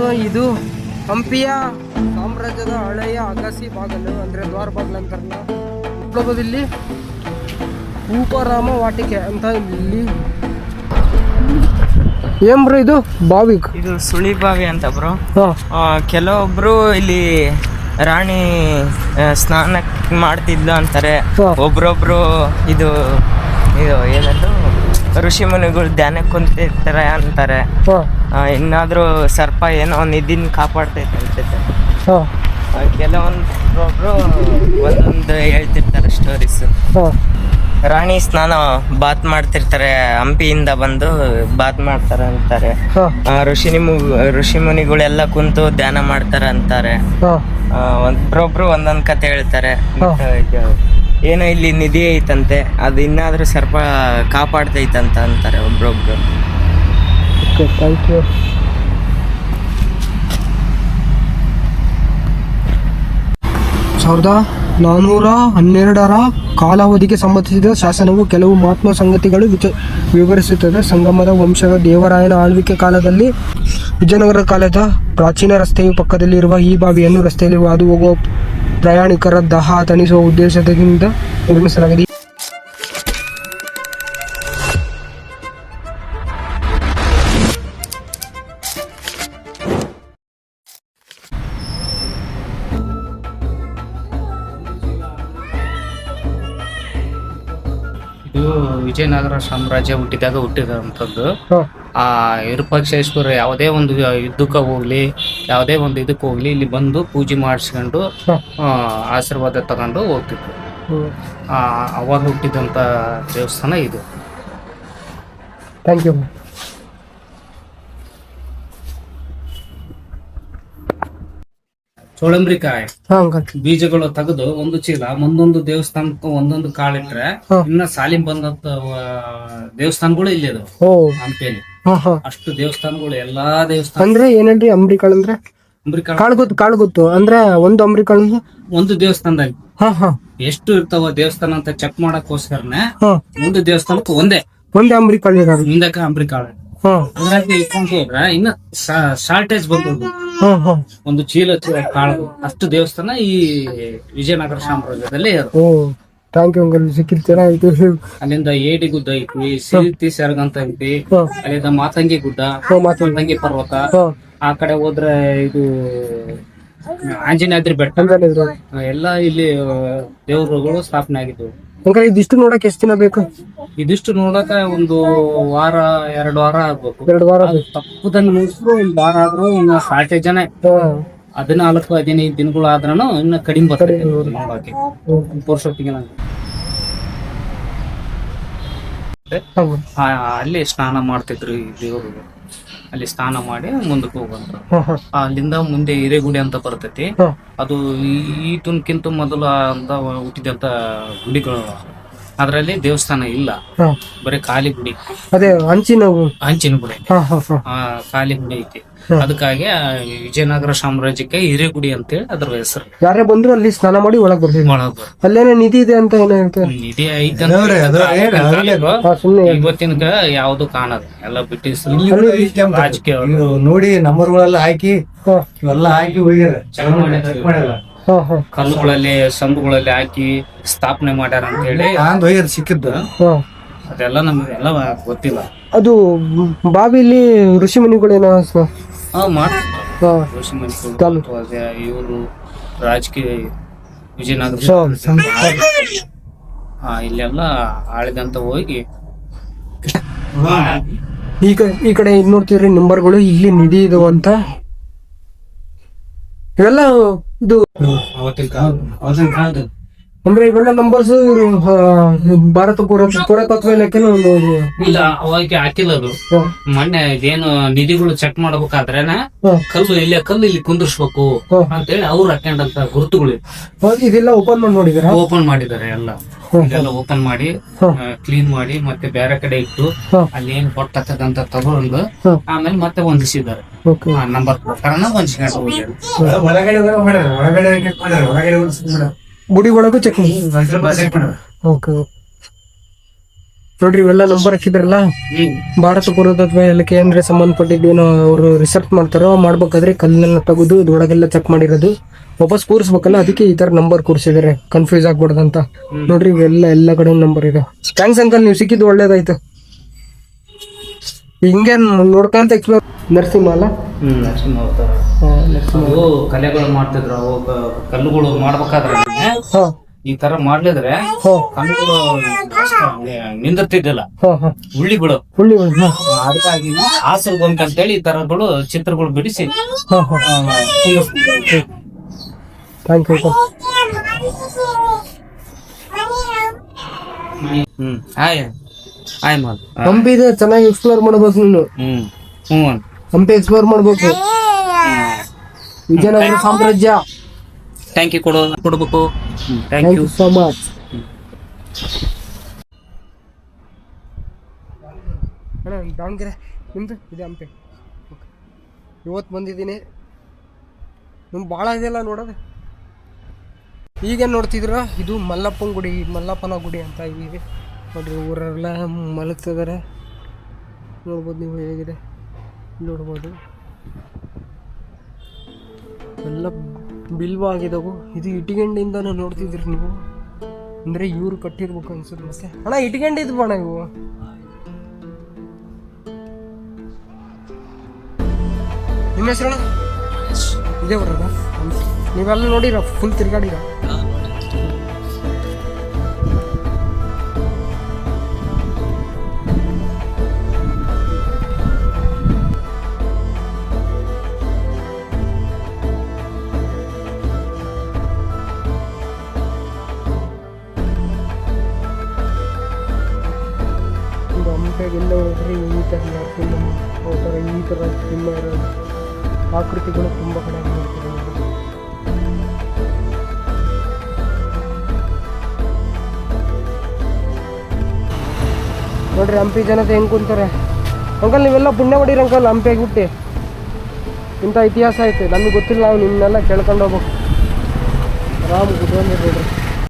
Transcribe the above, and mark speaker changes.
Speaker 1: ಮತ್ತು ಇದು ಹಂಪಿಯ ಸಾಮ್ರಾಜ್ಯದ ಹಳೆಯ ಅಗಸಿ ಬಾಗಲು ಅಂದ್ರೆ ದ್ವಾರ ಬಾಗಿಲು ಅಂತಾರಲ್ಲ ನೋಡ್ಬೋದು ಇಲ್ಲಿ ಉಪರಾಮ ವಾಟಿಕೆ ಅಂತ ಇಲ್ಲಿ. ಏನ್ ಬ್ರೋ ಇದು? ಬಾವಿ.
Speaker 2: ಇದು ಸುಳಿ ಬಾವಿ ಅಂತ ಬ್ರೋ. ಕೆಲವೊಬ್ರು ಇಲ್ಲಿ ರಾಣಿ ಸ್ನಾನ ಮಾಡ್ತಿದ್ಲು ಅಂತಾರೆ. ಒಬ್ರೊಬ್ರು ಇದು ಇದು ಏನದು? ಋಷಿ ಮುನಿಗಳು ಧ್ಯಾನಕ್ಕೆ ಕುಂತಿರ್ತಾರೆ ಅಂತಾರೆ.
Speaker 1: ಹಾ.
Speaker 2: ಆ, ಇನ್ನಾದ್ರೂ ಸರ್ಪ ಏನೋ ನಿಧಿನ ಕಾಪಾಡ್ತೈತೆ ಅಂತೈತೆ
Speaker 1: ಹಾ.
Speaker 2: ಕೆಲವೊಂದೊಬ್ರು ಒಂದೊಂದು ಹೇಳ್ತಿರ್ತಾರೆ ಸ್ಟೋರೀಸ್
Speaker 1: ಹಾ.
Speaker 2: ರಾಣಿ ಸ್ನಾನ ಬಾತ್ ಮಾಡ್ತಿರ್ತಾರೆ ಹಂಪಿಯಿಂದ ಬಂದು ಬಾತ್ ಮಾಡ್ತಾರೆ ಅಂತಾರೆ.
Speaker 1: ಹಾ.
Speaker 2: ಋಷಿ ನಿಮು ಋಷಿ ಮುನಿಗಳೆಲ್ಲ ಕುಂತು ಧ್ಯಾನ ಮಾಡ್ತಾರೆ ಅಂತಾರೆ.
Speaker 1: ಹಾ.
Speaker 2: ಆ, ಒಬ್ರೊಬ್ರು ಒಂದೊಂದ್ ಕತೆ ಹೇಳ್ತಾರೆ. ಇದು ಏನೋ ಇಲ್ಲಿ ನಿಧಿ ಐತಂತೆ, ಅದು ಇನ್ನಾದ್ರೂ ಸ್ವಲ್ಪ ಕಾಪಾಡ್ತೈತಂತ ಅಂತಾರೆ ಒಬ್ರೊಬ್ರು.
Speaker 1: ಸಾವಿರದ ನಾನ್ನೂರ ಹನ್ನೆರಡರ ಕಾಲಾವಧಿಗೆ ಸಂಬಂಧಿಸಿದ ಶಾಸನವು ಕೆಲವು ಮಹಾತ್ಮ ಸಂಗತಿಗಳು ವಿಚ ವಿವರಿಸುತ್ತದೆ. ಸಂಗಮದ ವಂಶದ ದೇವರಾಯನ ಆಳ್ವಿಕೆ ಕಾಲದಲ್ಲಿ ವಿಜಯನಗರ ಕಾಲದ ಪ್ರಾಚೀನ ರಸ್ತೆಯ ಪಕ್ಕದಲ್ಲಿರುವ ಈ ಬಾವಿಯನ್ನು ರಸ್ತೆಯಲ್ಲಿ ಹಾದು ಹೋಗುವ ಪ್ರಯಾಣಿಕರ ದಹ ತಣಿಸುವ ಉದ್ದೇಶದಿಂದ ನಿರ್ಮಿಸಲಾಗಿದೆ.
Speaker 3: ಇದು ವಿಜಯನಗರ ಸಾಮ್ರಾಜ್ಯ ಹುಟ್ಟಿದಾಗ ಹುಟ್ಟಿದಂಥದ್ದು. ಆ ವಿರೂಪಾಕ್ಷೇಶ್ವರ ಯಾವುದೇ ಒಂದು ಯುದ್ಧಕ್ಕೆ ಹೋಗ್ಲಿ ಯಾವುದೇ ಒಂದು ಇದಕ್ಕೆ ಹೋಗ್ಲಿ ಇಲ್ಲಿ ಬಂದು ಪೂಜೆ ಮಾಡಿಸ್ಕೊಂಡು ಆಶೀರ್ವಾದ ತಗೊಂಡು ಹೋಗ್ತಿದ್ರು ಆ, ಅವಾಗ ಹುಟ್ಟಿದಂಥ ದೇವಸ್ಥಾನ ಇದು.
Speaker 1: ಥ್ಯಾಂಕ್ ಯು
Speaker 3: ಚೋಳಂಬ್ರಿಕಾಯಿ. ಬೀಜಗಳು ತೆಗೆದು ಒಂದು ಚೀಲ ಒಂದೊಂದು ದೇವಸ್ಥಾನಕ್ಕೆ ಒಂದೊಂದು ಕಾಳಿಟ್ರೆ ಇನ್ನ ಸಾಲಿಂ ಬಂದಂತ ದೇವಸ್ಥಾನಗಳು ಇಲ್ಲಿ ಅದಾವ
Speaker 1: ಓ.
Speaker 3: ಹಂಪಿಯಲ್ಲಿ. ಅಷ್ಟು ದೇವಸ್ಥಾನಗಳು ಎಲ್ಲಾ ದೇವಸ್ಥಾನ
Speaker 1: ಅಂದ್ರೆ ಏನೇನ್ರಿ ಅಂಬ್ರಿಕಾಳ್ ಅಂದ್ರೆ?
Speaker 3: ಅಂಬ್ರಿಕಾಳ
Speaker 1: ಕಾಳ್ಗುತ್ ಗೊತ್ತು ಕಾಳು ಗೊತ್ತು. ಅಂದ್ರೆ ಒಂದು ಅಂಬ್ರಿಕಾಳ್ ಅಂದ್ರೆ?
Speaker 3: ಒಂದು
Speaker 1: ಹಾ
Speaker 3: ಎಷ್ಟು ಇರ್ತಾವ ದೇವಸ್ಥಾನ ಅಂತ ಚೆಕ್ ಮಾಡಕ್ಕೋಸ್ಕರನೇ ಒಂದು ದೇವಸ್ಥಾನಕ್ಕೆ ಒಂದೇ.
Speaker 1: ಒಂದೇ ಅಂಬ್ರಿಕಾಳ್ ಇರೋದು.
Speaker 3: ಹಿಂದಕ್ಕ ಅಂಬ್ರಿಕಾಳ. ಅದ್ರಾಗ ಇನ್ನ ಶಾರ್ಟೇಜ್ ಬಂದದ್ದು
Speaker 1: ಹಾ
Speaker 3: ಒಂದು ಚೀಲ ಚೀಲ ಕಾಳು. ಅಷ್ಟು ದೇವಸ್ಥಾನ ಈ ವಿಜಯನಗರ ಸಾಮ್ರಾಜ್ಯದಲ್ಲಿ
Speaker 1: ಯು ಅಂಕಲ್ ಸಿಕ್ಕಿದ್ ಚೆನ್ನಾಗಿತ್ತು
Speaker 3: ಅಲ್ಲಿಂದ ಏಡಿ ಗುಡ್ಡ ಐತಿ ಸಿರಿತಿ ಸೆರಗಂತ ಐತಿ
Speaker 1: ಹಾ.
Speaker 3: ಅಲ್ಲಿಂದ ಮಾತಂಗಿ ಗುಡ್ಡ ಮಾತಂಗಿ. ಪರ್ವತ ಆ ಕಡೆ ಹೋದ್ರೆ ಇದು ಆಂಜನೇಯದ್ರಿ ಬೆಟ್ಟ. ಎಲ್ಲ ಇಲ್ಲಿ ದೇವರುಗಳು ಸ್ಥಾಪನೆ ಆಗಿದ್ದವು
Speaker 1: ಅಂಕಲ್ ಇದಿಷ್ಟು ನೋಡಕ್ ಎಷ್ಟು ದಿನ ಬೇಕು?
Speaker 3: ಇದಿಷ್ಟು ನೋಡಕ ಒಂದು ವಾರ ಎರಡು ವಾರ ಆಗ್ಬೇಕು.
Speaker 1: ಎರಡು ವಾರ.
Speaker 3: ತಪ್ಪದಂಗ್ ಮುಗಿಸ್ರು ಒಂದು ವಾರ ಆದ್ರೂ ಸಾಟೆ ಶಾರ್ಟೇಜ್ ಜನ ಹದಿನಾಲ್ಕು ಹದಿನೈದು ದಿನಗಳು ಆದ್ರೂ ಇನ್ನ ಕಡಿಮೆ ಬರ್ತದೆ. ಆ, ಅಲ್ಲಿ ಸ್ನಾನ ಮಾಡ್ತಿದ್ರು ಈ ದೇವರು. ಅಲ್ಲಿ ಸ್ನಾನ ಮಾಡಿ ಮುಂದಕ್ಕೆ ಹೋಗಂತ
Speaker 1: ಹಾ ಹಾ
Speaker 3: ಅಲ್ಲಿಂದ ಮುಂದೆ ಹಿರೇಗುಡಿ ಅಂತ ಬರ್ತೈತಿ.
Speaker 1: ಅದು
Speaker 3: ಅದು ಈತನ್ಕಿಂತ ಮೊದಲು ಅಂತ ಹುಟ್ಟಿದಂತ ಗುಡಿಗಳು. ಅದರಲ್ಲಿ ದೇವಸ್ಥಾನ ಇಲ್ಲ. ಬರೀ ಖಾಲಿ ಗುಡಿ.
Speaker 1: ಅದೇ ಹಂಚಿನ
Speaker 3: ಹಂಚಿನ ಗುಡಿ
Speaker 1: ಹಾ ಹಾ ಹಾ.
Speaker 3: ಆ ಖಾಲಿ ಗುಡಿ ಐತಿ. ಅದಕ್ಕಾಗಿ ಆ ವಿಜಯನಗರ ಸಾಮ್ರಾಜ್ಯಕ್ಕೆ ಹಿರೇಗುಡಿ ಅಂತೇಳಿ ಅದ್ರ ಹೆಸರು.
Speaker 1: ಯಾರೇ ಬಂದ್ರು ಅಲ್ಲಿ ಸ್ನಾನ ಮಾಡಿ ಒಳಗ್ ಬರ್ತೀವಿ.
Speaker 3: ಒಳಗ
Speaker 1: ಅಲ್ಲೇನೇ ನಿಧಿ ಇದೆ ಅಂತ ಏನೋ ಹೇಳ್ತಾರೆ?
Speaker 3: ನಿಧಿ ಐತೆ ಅಂತ ಕಾಲಿಗೂ
Speaker 1: ಹಾ ಸುಮ್ನೆ
Speaker 3: ಇವತ್ತಿನ ಯಾವ್ದು ಕಾಣದ ಎಲ್ಲ ಬ್ರಿಟಿಷ್ ರಾಜಕೀಯ
Speaker 4: ನೋಡಿ ನಂಬರ್ಗಳೆಲ್ಲ ಹಾಕಿ
Speaker 1: ಹಾ.
Speaker 4: ಇವೆಲ್ಲ ಹಾಕಿ ಹೋಗ್ಯಾರ. ಚೆಕ್ ಮಾಡ್ಯಾರ
Speaker 3: ಕಲ್ಲುಗಳಲ್ಲಿ ಸಂದುಗಳಲ್ಲಿ ಹಾಕಿ ಸ್ಥಾಪನೆ ಮಾಡ್ಯಾರ ಅಂತ ಹೇಳಿ
Speaker 4: ಸಿಕ್ಕಿದ್ದ ಸಿಕ್ಕಿದ್ದು.
Speaker 1: ಹಾ.
Speaker 3: ಅದೆಲ್ಲ ನಮ್ಗೆಲ್ಲ ಗೊತ್ತಿಲ್ಲ.
Speaker 1: ಅದು ಬಾವಿಲಿ ಋಷಿ ಮುನಿಗಳೇನೋ
Speaker 3: ಋಷಿ ಮುನಿಗಳು ಇವರು ರಾಜಕೀಯ ವಿಜಯನಗರ ಹಾ ಇಲ್ಲೆಲ್ಲ ಆಳಿದಂತ ಹೋಗಿ
Speaker 1: ಈಗ ಈ ಕಡೆ ಇದ್ ನೋಡ್ತಿದ್ರಿ ನಂಬರ್ಗಳು ಇಲ್ಲಿ ನಿಧಿ ಇದು ಅಂತ ಇವೆಲ್ಲ ಇದು
Speaker 3: ಅವತ್ತಿನ ಕಾಲ ಅವತ್ತಿನ ಕಾಲದ
Speaker 1: ಅಂದ್ರೆ ಇವೆಲ್ಲ ನಂಬರ್ಸ್ ಭಾರತ ಪುರ ಪುರಾತತ್ವ ಇಲಾಖೆನ ಒಂದು
Speaker 3: ಇಲ್ಲ ಅವಾಗ ಹಾಕಿಲ್ಲ ಅದು. ಮೊನ್ನೆ ಇದೇನು ನಿಧಿಗಳು ಚೆಕ್ ಮಾಡ್ಬೇಕಾದ್ರೇನ ಕಲ್ಲು ಇಲ್ಲಿ ಕಲ್ಲು ಇಲ್ಲಿ ಕುಂದಿರ್ಸ್ಬೇಕು
Speaker 1: ಹೇಳಿ
Speaker 3: ಅಂತೇಳಿ ಅವ್ರು ಹಾಕೊಂಡಂತ ಗುರುತುಗಳು
Speaker 1: ಇದೆಲ್ಲ ಓಪನ್ ಮಾಡಿ ನೋಡಿದಿರಾ
Speaker 3: ಓಪನ್ ಮಾಡಿದ್ದಾರೆ ಎಲ್ಲ. ಎಲ್ಲ ಓಪನ್ ಮಾಡಿ ಕ್ಲೀನ್ ಮಾಡಿ ಮತ್ತೆ ಬೇರೆ ಕಡೆ ಇಟ್ಟು. ಅಲ್ಲಿ ಏನ್ ಕೊಟ್ಟಂತ ತಗೊಂಡು. ಆಮೇಲೆ ಮತ್ತೆ ಹೊಂದಿಸಿದ್ದಾರೆ. ನಂಬರ್ ಪ್ರಕಾರನ ಹೊಂದಿಸ್ಕೊಂಡು ಹೋಗ್ಯಾರ.
Speaker 1: ಗುಡಿ ಒಳಗೂ ಚೆಕ್. ಓಕೆ ನೋಡ್ರಿ ಇವೆಲ್ಲ ನಂಬರ್ ಹಾಕಿದ್ರಲ್ಲ?
Speaker 3: ಭಾರತ
Speaker 1: ಭಾರತ ಪುರಾತತ್ವ ಇಲಾಖೆ ಅಂದ್ರೆ ಸಂಬಂಧಪಟ್ಟಿದ್ದೇನೋ ಅವರು ರಿಸರ್ಚ್ ಮಾಡ್ತಾರೋ ಮಾಡ್ಬೇಕಾದ್ರೆ ಕಲ್ಲನ್ನ ತೆಗೆದು ಇದೊಳಗೆಲ್ಲ ಚೆಕ್ ಮಾಡಿರೋದು. ವಾಪಸ್ ಕೂರಿಸ್ಬೇಕಲ್ಲ ಅದಕ್ಕೆ ಈ ತರ ನಂಬರ್ ಕೂರಿಸಿದ್ದಾರೆ. ಕನ್ಫ್ಯೂಸ್ ಆಗ್ಬಾರ್ದಂತ ನೋಡ್ರಿ ಇವೆಲ್ಲ ಎಲ್ಲ ಕಡೆ ನಂಬರ್ ಇದೆ. ಥ್ಯಾಂಕ್ಸ್ ಅಂಕಲ್ ನೀವು ಸಿಕ್ಕಿದ್ದು ಒಳ್ಳೇದಾಯ್ತು. ಹಿಂಗೆ ನೋಡ್ಕೊಂತ ಎಕ್ಸ್ಪ್ಲೋರ್ ನರಸಿಂಹ ಅಲ್ಲ
Speaker 3: ಹ್ಮ್ ನರಸಿಂಹ. ಅವತಾರ ಕಲೆಗಳು ಮಾಡ್ತಿದ್ರು ಅವು ಕ- ಕಲ್ಲುಗಳು ಮಾಡ್ಬೇಕಾದ್ರೆ
Speaker 1: ಹಾ.
Speaker 3: ಈ ತರ ಮಾಡ್ಲಿದ್ರೆ
Speaker 1: ಹಾ.
Speaker 3: ಕಲ್ಲುಗಳು ನಿಂದಿರ್ತಿದ್ದಿಲ್ಲ.
Speaker 1: ಹಾ ಹಾ.
Speaker 3: ಉಳ್ಳಿ
Speaker 1: ಹುಳ್ಳಿ. ಹಾ.
Speaker 3: ಅದಕ್ಕಾಗಿ ಆಸಲ್ ಗೊಂಬೆ ಅಂತೇಳಿ ಈ ತರಗಳು ಚಿತ್ರಗಳು ಬಿಡಿಸಿ.
Speaker 1: ಹಾ ಹಾ.
Speaker 3: ಆ, ಕುಂದಿರ್ಸ್ತಿದ್ರು.
Speaker 1: ಥ್ಯಾಂಕ್ ಯು
Speaker 3: ಹ್ಮ್ ಆಯ್. ಆಯ್
Speaker 1: ಹಂಪಿ ಇದೆ ಚೆನ್ನಾಗಿ ಎಕ್ಸ್ಪ್ಲೋರ್ ಮಾಡ್ಬೇಕು ನೀನು.
Speaker 3: ಹ್ಮ್
Speaker 1: ಹಂಪಿ ಎಕ್ಸ್ಪ್ಲೋರ್ ಮಾಡ್ಬೇಕು ವಿಜಯನಗರ ಸಾಮ್ರಾಜ್ಯ.
Speaker 3: ಥ್ಯಾಂಕ್ ಯು ಕೊಡು ಕೊಡ್ಬೇಕು. ಥ್ಯಾಂಕ್ ಯು
Speaker 1: ಸೋ ಮಚ್ ಅಣ್ಣ ದಾವಣಗೆರೆ ನಿಮ್ದು? ಇದೆ ಹಂಪಿ. ಇವತ್ತು ಬಂದಿದ್ದೀನಿ. ನಿಮ್ಗೆ ಭಾಳ ಇದೆಲ್ಲ ನೋಡೋದು? ಈಗೇನು ನೋಡ್ತಿದ್ರ ಇದು ಮಲ್ಲಪ್ಪನ ಗುಡಿ ಮಲ್ಲಪ್ಪನ ಗುಡಿ ಅಂತ ಇದೆ ನೋಡ್ರಿ ಊರೆಲ್ಲ ಮಲಗ್ತಿದ್ದಾರೆ ನೋಡ್ಬೋದು ನೀವು ಹೇಗಿದೆ? ನೋಡ್ಬೋದು. ಎಲ್ಲ ಬಿಲ್ವ ಆಗಿದಾವು ಇದು ಇಟಿಗೆಂಡಿಂದನೂ ನೋಡ್ತಿದ್ರಿ ನೀವು. ಅಂದ್ರೆ ಇವ್ರು ಕಟ್ಟಿರ್ಬೇಕು ಅನ್ಸುತ್ತೆ ಮತ್ತೆ. ಅಣ್ಣ ಇಟ್ಕೊಂಡಿದ್ವು ಅಣ್ಣ ಇವು. ನಿಮ್ಮ ಹೆಸರು ಇದೇ ಬರೋದ ನೀವೆಲ್ಲ ನೋಡಿರ? ಫುಲ್ ತಿರ್ಗಾಡಿರ? ಹಂಪೆಗೆಲ್ಲ ಹೋದ್ರೆ ಈ ಥರ ಫಿಲ್ಮ್ ಆ ಥರ ಈ ಥರ ಫಿಲ್ಮ್ ಇರೋದು ಆಕೃತಿಗಳು ತುಂಬ ಕಡೆ ನೋಡ್ತೀವಿ ನೋಡ್ರಿ ಹಂಪಿ ಜನತೆ ಹೆಂಗೆ ಕುಂತಾರೆ. ಅಂಕಲ್, ನೀವೆಲ್ಲ ಪುಣ್ಯ ಮಾಡಿರಿ ಅಂಕಲ್ ಹಂಪಿಯಾಗಿ ಬಿಟ್ಟು ಇಂಥ ಇತಿಹಾಸ ಐತೆ. ನಮಗೆ ಗೊತ್ತಿಲ್ಲ, ನಾವು ನಿಮ್ಮನ್ನೆಲ್ಲ ಕೇಳ್ಕೊಂಡು ಹೋಗ್ಬೇಕು. ಆರಾಮ್ ಕುತ್ಕೊಂಡಿರಿ ನೋಡ್ರಿ.